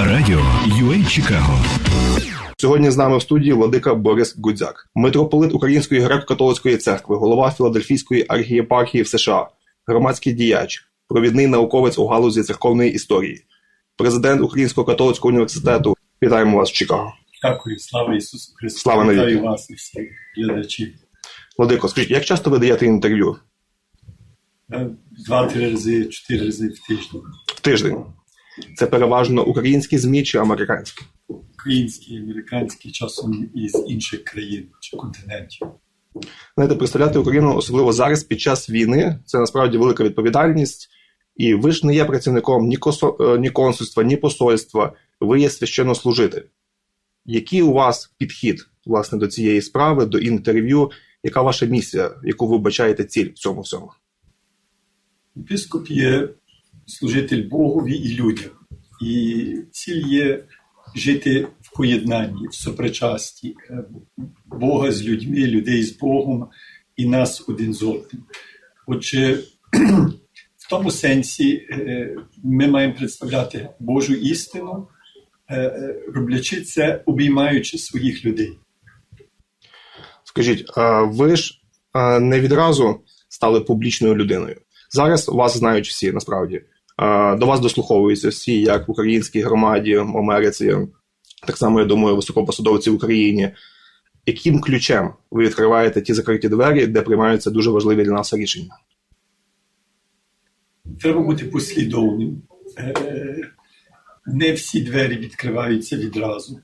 Радіо UA Чикаго. Сьогодні з нами в студії владика Борис Гудзяк, митрополит Української греко-католицької церкви, голова Філадельфійської архієпархії в США, громадський діяч, провідний науковець у галузі церковної історії, президент Українського католицького університету. Вітаємо вас в Чикаго. Дякую, слава Ісусу Христу. Слава навіки. Вітаю вас і всіх глядачів. Владико, скажіть, як часто ви даєте інтерв'ю Е, Два-три рази, чотири рази в тиждень. в тиждень? Це переважно українські ЗМІ чи американські? Українські, американські, часом із інших країн чи континентів. Знаєте, представляти Україну, особливо зараз, під час війни, це насправді велика відповідальність. І ви ж не є працівником ні, косо, е, ні консульства, ні посольства, ви є священнослужитель. Який у вас підхід власне до цієї справи, до інтерв'ю? Яка ваша місія, яку ви бачаєте ціль в цьому всьому? Єпископ є служитель Богові і людям. І ціль є жити в поєднанні, в сопричасті е, Бога з людьми, людей з Богом і нас один з одним. Отже, в тому сенсі е, ми маємо представляти Божу істину, е, роблячи це, обіймаючи своїх людей. Скажіть, ви ж не відразу стали публічною людиною. Зараз вас знають всі насправді. До вас дослуховуються всі, як в українській громаді, в Америці, так само, я думаю, високопосадовці в Україні. Яким ключем ви відкриваєте ті закриті двері, де приймаються дуже важливі для нас рішення? Треба бути послідовним. Е, Не всі двері відкриваються відразу.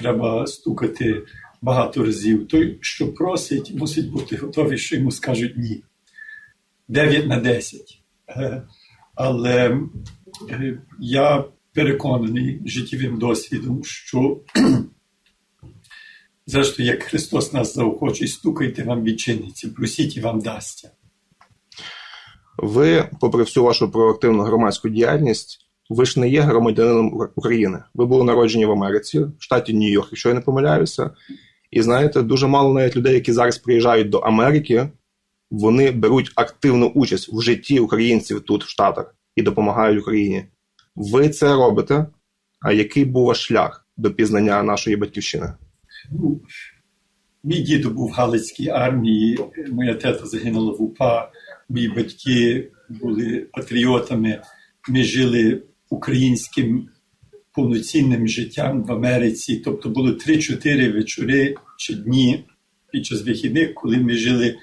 Треба стукати багато разів. Той, що просить, мусить бути готовий, що йому скажуть ні. 9 на 10. Але е, я переконаний життєвим досвідом, що зрештою, як Христос нас заохоче, стукайте вам відчиниться, просіть і вам дасться. Ви, попри всю вашу проактивну громадську діяльність, ви ж не є громадянином України. Ви були народжені в Америці, в штаті Нью-Йорк, якщо я не помиляюся. І знаєте, дуже мало навіть людей, які зараз приїжджають до Америки, вони беруть активну участь в житті українців тут, в Штатах, і допомагають Україні. Ви це робите. А який був ваш шлях до пізнання нашої батьківщини? Ну, мій дідо був в Галицькій армії, моя тета загинула в УПА, мої батьки були патріотами. Ми жили українським повноцінним життям в Америці. Тобто було 3-4 вечори чи дні під час вихідних, коли ми жили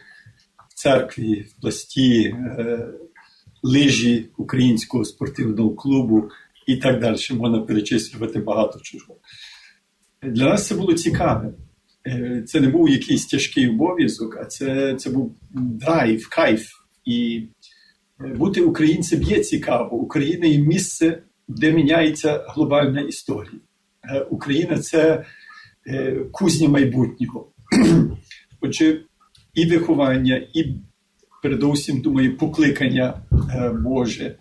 церкві, в пласті, е, лижі українського спортивного клубу і так далі. Можна перечислювати багато чого. Для нас це було цікаве. Е, Це не був якийсь тяжкий обов'язок, а це, це був драйв, кайф. І бути українцем є цікаво. Україна є місце, де міняється глобальна історія. Е, Україна це кузня майбутнього. Отже, і виховання, і передусім, думаю, покликання е, Боже.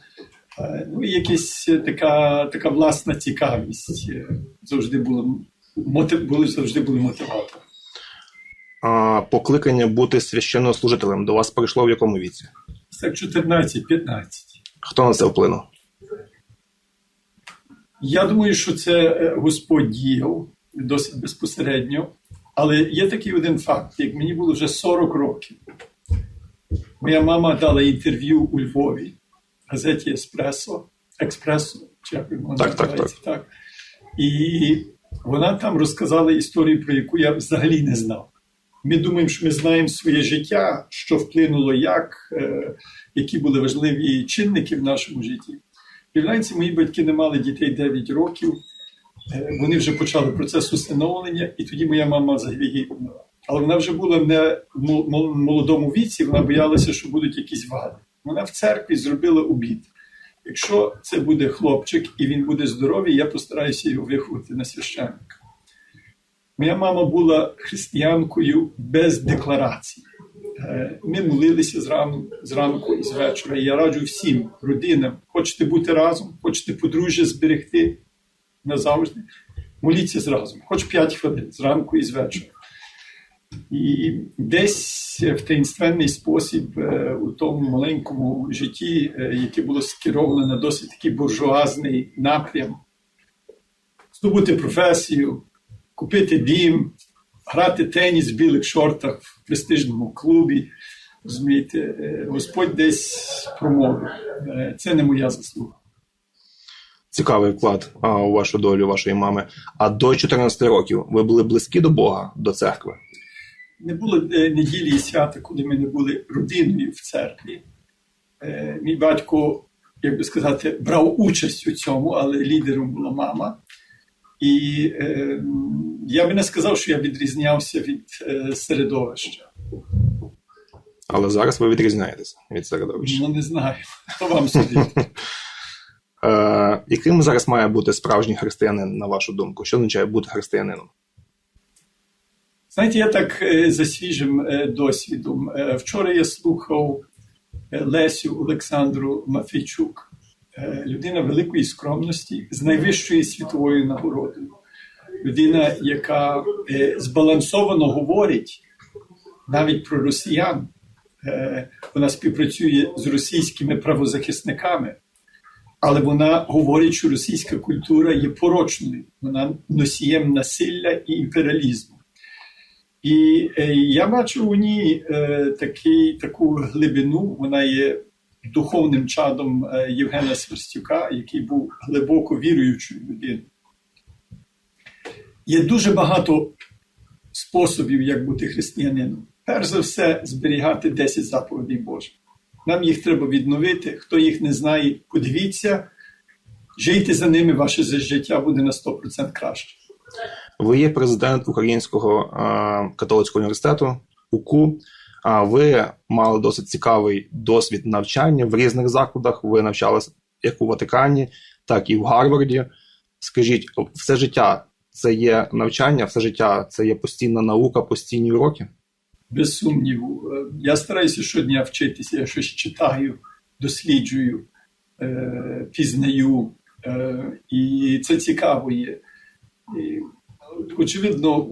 Е, Ну, і якась така, така власна цікавість е, завжди була мотив, були завжди були мотиватором. А покликання бути священнослужителем до вас прийшло в якому віці? Так 14-15. Хто на це вплинув? Я думаю, що це Господь діяв досить безпосередньо. Але є такий один факт: як мені було вже 40 років, моя мама дала інтерв'ю у Львові в газеті Еспресо, Експресо, чи як воно Так, так, називається, так. І вона там розказала історію, про яку я взагалі не знав. Ми думаємо, що ми знаємо своє життя, що вплинуло, як, е, які були важливі чинники в нашому житті. Виявляється, мої батьки не мали дітей 9 років. Е, Вони вже почали процес усиновлення, і тоді моя мама загігітнула. Але вона вже була не в мол- мол- молодому віці, вона боялася, що будуть якісь вади. Вона в церкві зробила обід. Якщо це буде хлопчик і він буде здоровий, я постараюся його виховати на священника. Моя мама була християнкою без декларацій. Е, Ми молилися зранку, і з вечора. Я раджу всім родинам, хочете бути разом, хочете подружжя зберегти назавжди. Моліться зразу, хоч 5 хвилин зранку і з вечора. І десь в таїнственний спосіб е, у тому маленькому житті, е, яке було скеровано на досить такий буржуазний напрям, здобути професію, купити дім, грати теніс в білих шортах в престижному клубі. Розумієте, Е, Господь десь промовив. Це не моя заслуга. Цікавий вклад а, у вашу долю вашої мами. А до 14 років ви були близькі до Бога, до церкви. Не було е, неділі і свята, коли ми не були родиною в церкві. Е, Мій батько, як би сказати, брав участь у цьому, але лідером була мама. І е, я би не сказав, що я відрізнявся від е, середовища. Але зараз ви відрізняєтеся від середовища. Ну, не знаю, хто вам судить. Яким зараз має бути справжній християнин, на вашу думку? Що означає бути християнином? Знаєте, я так е, за свіжим е, досвідом. Е, Вчора я слухав Лесю Олександру Мафійчук, людина великої скромності з найвищою світовою нагородою. Людина, яка збалансовано говорить навіть про росіян. Вона співпрацює з російськими правозахисниками, але вона говорить, що російська культура є порочною, вона носієм насилля і імперіалізму. І е, я бачу у ній е, такий, таку глибину. Вона є духовним чадом е, Євгена Сверстюка, який був глибоко віруючою людиною. Є дуже багато способів, як бути християнином. Перш за все, зберігати 10 заповідей Божих. Нам їх треба відновити. Хто їх не знає, подивіться, жийте за ними, ваше життя буде на 100% краще. Ви є президент Українського католицького університету УКУ. А ви мали досить цікавий досвід навчання в різних закладах. Ви навчалися як у Ватикані, так і в Гарварді. Скажіть, все життя це є навчання, все життя це є постійна наука, постійні уроки. Без сумніву. Е, Я стараюся щодня вчитися, я щось читаю, досліджую, е, пізнаю, е, і це цікаво є. Очевидно,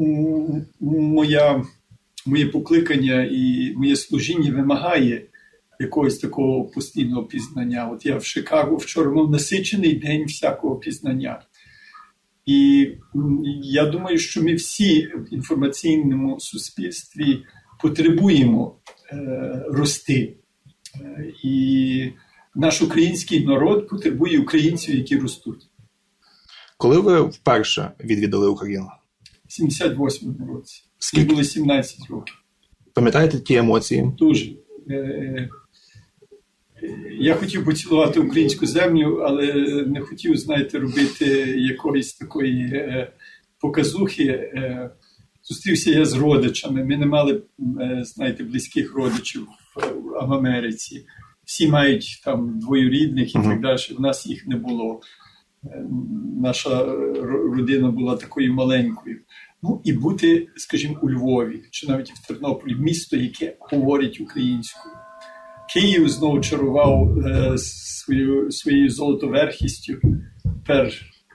моя, моє покликання і моє служіння вимагає якогось такого постійного пізнання. От я в Чикаго вчора мав насичений день всякого пізнання. І я думаю, що ми всі в інформаційному суспільстві потребуємо е, рости. Е, і наш український народ потребує українців, які ростуть. Коли ви вперше відвідали Україну? В 78-му році. Скільки було 17 років. пам'ятаєте ті емоції? Дуже. Е, Я хотів поцілувати українську землю, але не хотів, знаєте, робити якоїсь такої показухи. Зустрівся я з родичами. Ми не мали, е, знаєте, близьких родичів в- в Америці. Всі мають там двоюрідних і так далі. У нас їх не було. Е, Наша родина була такою маленькою. Ну і бути, скажімо, у Львові чи навіть в Тернополі, місто, яке говорить українською. Київ знову чарував е, свою, своєю золотоверхістю. Тепер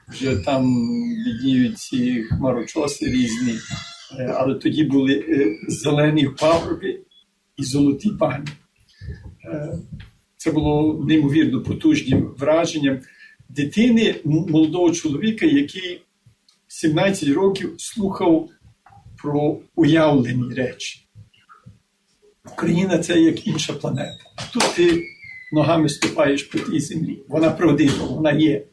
вже там відніють ці хмарочоси різні, але тоді були е, зелені пагорби і золоті пані. Е, це було неймовірно потужним враженням дитини, молодого чоловіка, який 17 років слухав про уявлені речі. Україна це як інша планета. Тут ти ногами ступаєш по тій землі. Вона правдива, вона є.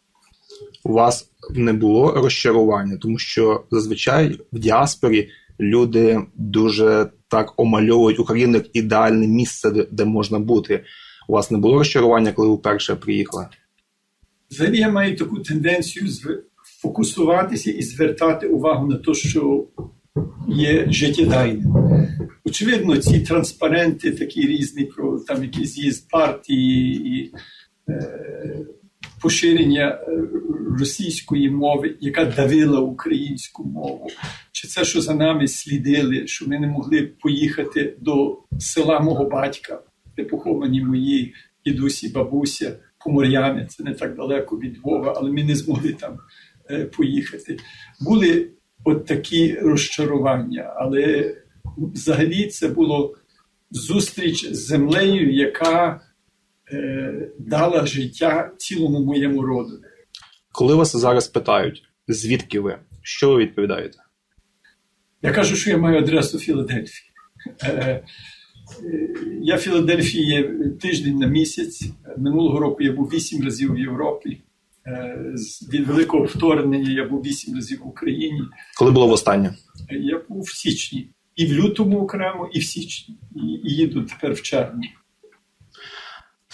У вас не було розчарування, тому що зазвичай в діаспорі люди дуже так омальовують Україну як ідеальне місце, де, можна бути. У вас не було розчарування, коли ви вперше приїхали? Взагалі я маю таку тенденцію фокусуватися і звертати увагу на те, що є життєдайним. Очевидно, ці транспаренти такі різні про там якийсь з'їзд партії і е, поширення е, російської мови, яка давила українську мову. Чи це, що за нами слідили, що ми не могли поїхати до села мого батька, де поховані мої дідусі, бабуся, Помор'яни, це не так далеко від Львова, але ми не змогли там е, поїхати. Були от такі розчарування, але взагалі це було зустріч з землею, яка дала життя цілому моєму роду. Коли вас зараз питають, звідки ви? Що ви відповідаєте? Я кажу, що я маю адресу Філадельфії. Е, е, Я в Філадельфії є тиждень на місяць. Минулого року я був вісім разів в Європі. Е, з- Від великого вторгнення я був вісім разів в Україні. Коли було востаннє? Я був в січні. І в лютому окремо, і в січні. І їду тепер в червні.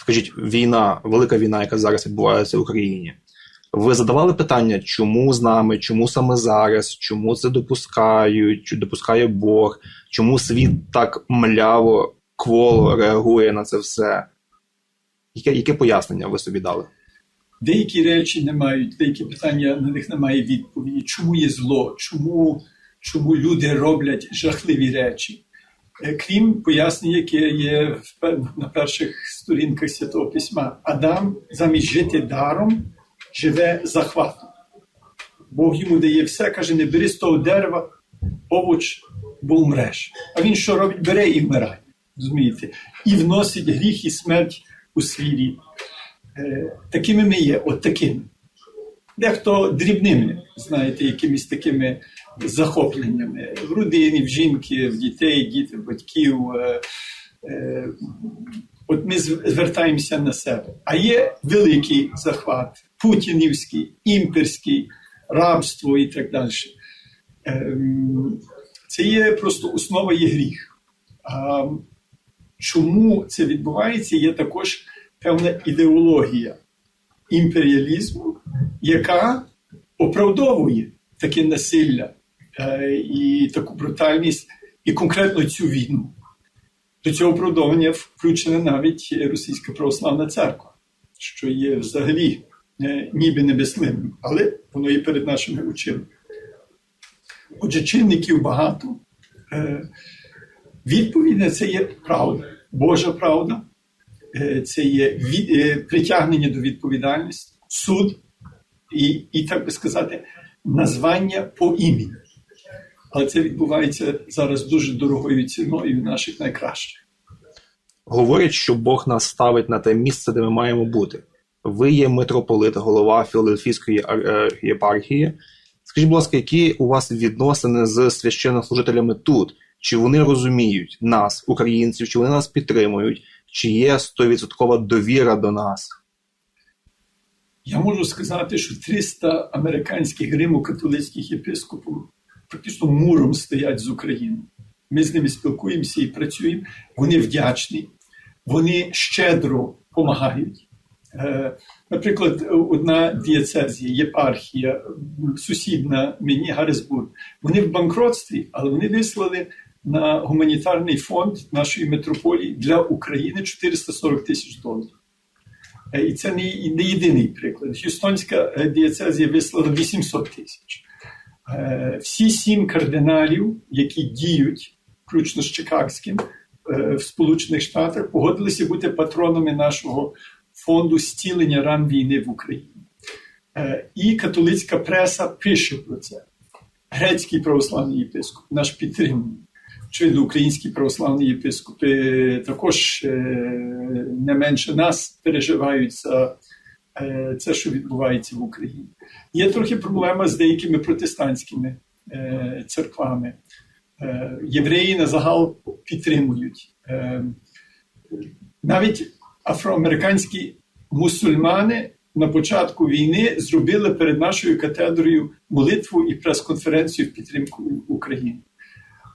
Скажіть, війна, велика війна, яка зараз відбувається в Україні. Ви задавали питання, чому з нами, чому саме зараз, чому це допускають, чи допускає Бог, чому світ так мляво, кволо реагує на це все? Яке, яке пояснення ви собі дали? Деякі речі не мають, деякі питання на них немає відповіді. Чому є зло? Чому, чому люди роблять жахливі речі? Е, Крім пояснення, яке є на перших сторінках Святого Письма. Адам замість жити даром живе захватом. Бог йому дає все, каже: не бери з того дерева, овоч, бо вмреш. А він що робить? Бере і вмирає. Розумієте? І вносить гріх і смерть у свій рід. Е, такими ми є, от такими. Дехто дрібними, знаєте, якимись такими захопленнями в родині, в жінки, в дітей, діти, батьків. Е, е, От ми звертаємося на себе. А є великий захват, путінівський, імперський, рабство і так далі. Ем, Це є просто основа є гріх. А чому це відбувається, є також певна ідеологія імперіалізму, яка оправдовує таке насилля е, і таку брутальність, і конкретно цю війну. До цього оправдовування включена навіть Російська православна церква, що є взагалі е, ніби небеслимим, але воно є перед нашими очима. Отже, чинників багато. Е, Відповідь на це є правда, Божа правда, Е, це є е, притягнення до відповідальності, суд і, і, так би сказати, названня по імені. Але це відбувається зараз дуже дорогою ціною наших найкращих. Говорять, що Бог нас ставить на те місце, де ми маємо бути. Ви є митрополит, голова Філадельфійської е, єпархії. Скажіть, будь ласка, які у вас відносини з священнослужителями тут? Чи вони розуміють нас, українців, чи вони нас підтримують, чи є 100% довіра до нас? Я можу сказати, що 300 американських римо-католицьких єпископів практично муром стоять з України. Ми з ними спілкуємося і працюємо. Вони вдячні, вони щедро допомагають. Е, Наприклад, одна дієцезія, єпархія, сусідна мені Гаррисбург, вони в банкротстві, але вони вислали на гуманітарний фонд нашої митрополії для України 440 тисяч доларів. Е, І це не, не єдиний приклад. Х'юстонська е, дієцезія вислала 800 тисяч. Е, Всі сім кардиналів, які діють, включно з Чикагським, е, в Сполучених Штатах, погодилися бути патронами нашого фонду зцілення ран війни в Україні. Е, І католицька преса пише про це. Грецький православний єпископ наш підтримує. Очевидно, українські православні єпископи також не менше нас переживають за це, що відбувається в Україні. Є трохи проблема з деякими протестантськими е, церквами. Е, Євреї на загал підтримують. Е, Навіть афроамериканські мусульмани на початку війни зробили перед нашою катедрою молитву і прес-конференцію в підтримку України.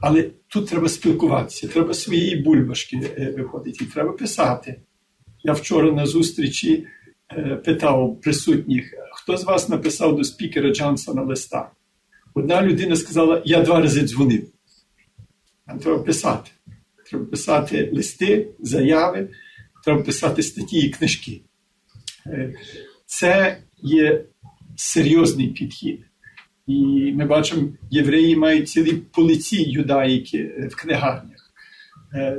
Але тут треба спілкуватися, треба своєї бульбашки е, виходити, треба писати. Я вчора на зустрічі е, питав присутніх, хто з вас написав до спікера Джонсона листа. Одна людина сказала: Я два рази дзвонив. Нам треба писати. Треба писати листи, заяви, треба писати статті і книжки. Е, Це є серйозний підхід. І ми бачимо, євреї мають цілі полиці юдаїки е, в книгарнях. Е,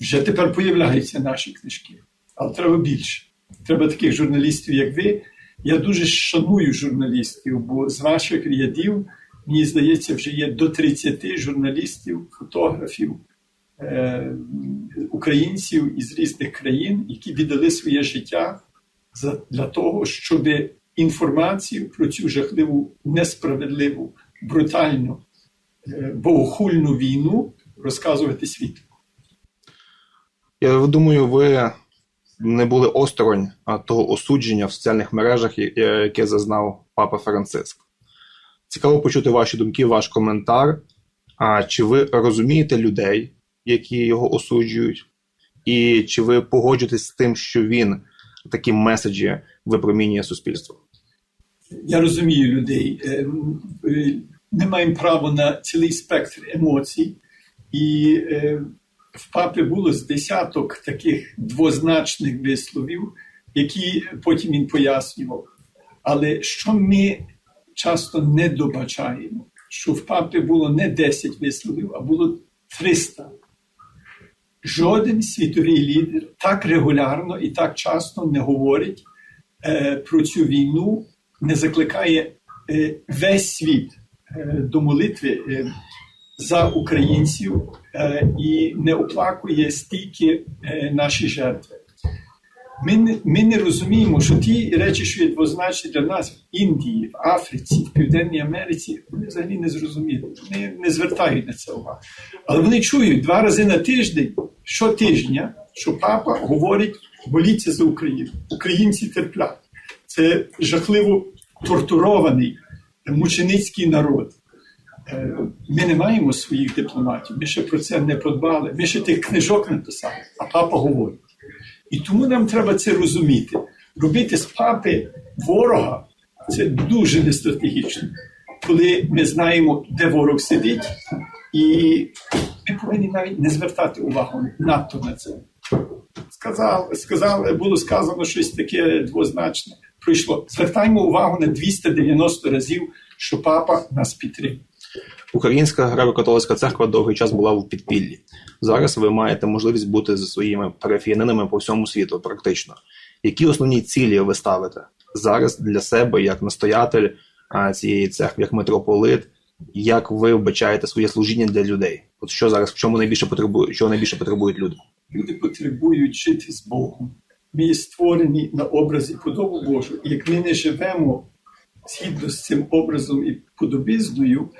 Вже тепер появляються наші книжки, але треба більше. Треба таких журналістів, як ви. Я дуже шаную журналістів, бо з ваших рядів, мені здається, вже є до 30 журналістів, фотографів, е, українців із різних країн, які віддали своє життя для того, щоб інформацію про цю жахливу, несправедливу, брутальну, е, богохульну війну розказувати світу. Я думаю, ви не були осторонь того осудження в соціальних мережах, яке зазнав папа Франциск. Цікаво почути ваші думки, ваш коментар. А чи ви розумієте людей, які його осуджують, і чи ви погоджуєтесь з тим, що він такі меседжі випромінює суспільству? Я розумію людей. Е, е, Ми маємо право на цілий спектр емоцій, і е, в папи було з десяток таких двозначних висловів, які потім він пояснював. Але що ми часто не добачаємо, що в папи було не 10 висловів, а було 300. Жоден світовий лідер так регулярно і так часто не говорить е, про цю війну, не закликає е, весь світ е, до молитви е, за українців е, і не оплакує стільки е, наші жертви. Ми не, ми не розуміємо, що ті речі, що є двозначні для нас в Індії, в Африці, в Південній Америці, вони взагалі не зрозуміли, вони не звертають на це увагу. Але вони чують два рази на тиждень, щотижня, що папа говорить: моліться за Україну. Українці терплять. Це жахливо тортурований мученицький народ. Е, Ми не маємо своїх дипломатів, ми ще про це не подбали, ми ще тих книжок не писали, а папа говорить. І тому нам треба це розуміти. Робити з папи ворога це дуже нестратегічно, коли ми знаємо, де ворог сидить, і ми повинні навіть не звертати увагу надто на це. Сказав, сказав, було сказано щось таке двозначне. Прийшло. Звертаємо увагу на 290 разів, що папа нас підтримує. Українська греко-католицька церква довгий час була в підпіллі. Зараз ви маєте можливість бути зі своїми парафіянинами по всьому світу, практично. Які основні цілі ви ставите зараз для себе як настоятель цієї церкви, як митрополит? Як ви вбачаєте своє служіння для людей? От що зараз в чому найбільше потребує, чого найбільше потребують люди? Люди потребують жити з Богом. Ми створені на образі подобу Божу. Як ми не живемо згідно з цим образом і подобизною,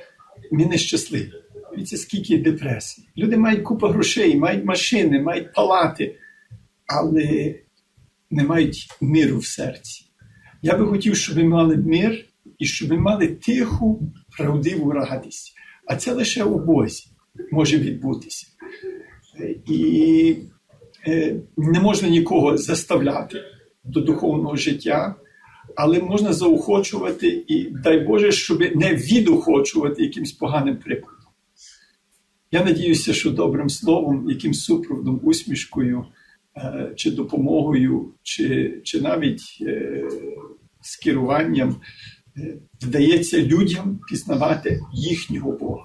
ми нещасливі. Дивіться, скільки депресій. Люди мають купу грошей, мають машини, мають палати, але не мають миру в серці. Я би хотів, щоб ми мали мир і щоб ми мали тиху, правдиву радість. А це лише у Бозі може відбутися. І е, не можна нікого заставляти до духовного життя, але можна заохочувати і дай Боже, щоб не відохочувати якимсь поганим прикладом. Я надіюся, що добрим словом, якимсь супроводом, усмішкою, е, чи допомогою, чи, чи навіть е, скеруванням е, вдається людям пізнавати їхнього Бога.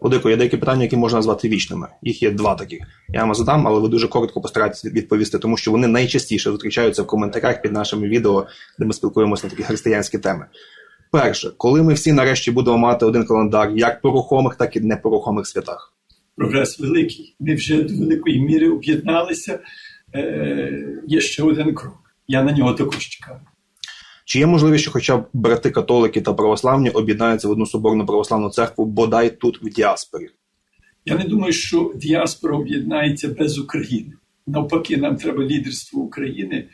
Владико, є деякі питання, які можна назвати вічними. Їх є два таких. Я вам задам, але ви дуже коротко постараєтесь відповісти, тому що вони найчастіше зустрічаються в коментарях під нашими відео, де ми спілкуємося на такі християнські теми. Перше, коли ми всі нарешті будемо мати один календар, як по рухомих, так і непорухомих святах. прогрес великий. Ми вже до великої міри об'єдналися. Е, є ще один крок. Я на нього також чекаю. Чи є можливість, що хоча б брати католики та православні об'єднаються в одну соборну православну церкву, бодай тут в діаспорі? Я не думаю, що діаспора об'єднається без України. Навпаки, нам треба лідерство України.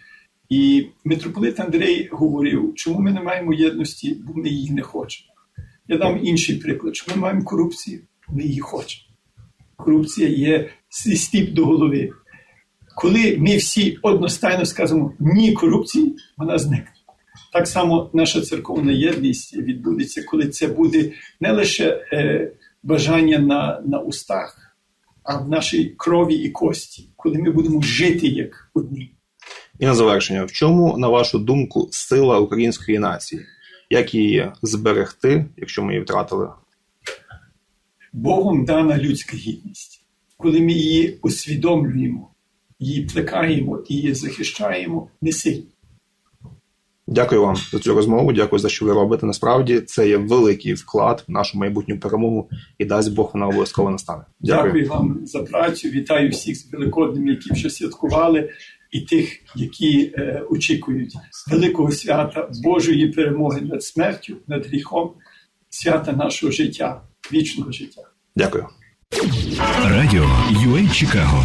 І митрополит Андрей говорив, чому ми не маємо єдності, бо ми її не хочемо. Я дам інший приклад, що ми маємо корупцію, ми її хочемо. Корупція є стіп до голови. Коли ми всі одностайно скажемо ні корупції, вона зникне. Так само наша церковна єдність відбудеться, коли це буде не лише е, бажання на, на устах, а в нашій крові і кості, коли ми будемо жити як одні. І на завершення, в чому, на вашу думку, сила української нації? Як її зберегти, якщо ми її втратили? Богом дана людська гідність. Коли ми її усвідомлюємо, її плекаємо і її захищаємо, не сильно. Дякую вам за цю розмову. Дякую за що ви робите. Насправді це є великий вклад в нашу майбутню перемогу і дасть Бог вона обов'язково настане. Дякую вам за працю. Вітаю всіх з Великоднем, які вже святкували. і тих, які е, очікують великого свята Божої перемоги над смертю, над гріхом, свята нашого життя, вічного життя. Дякую. Радіо UA Чикаго.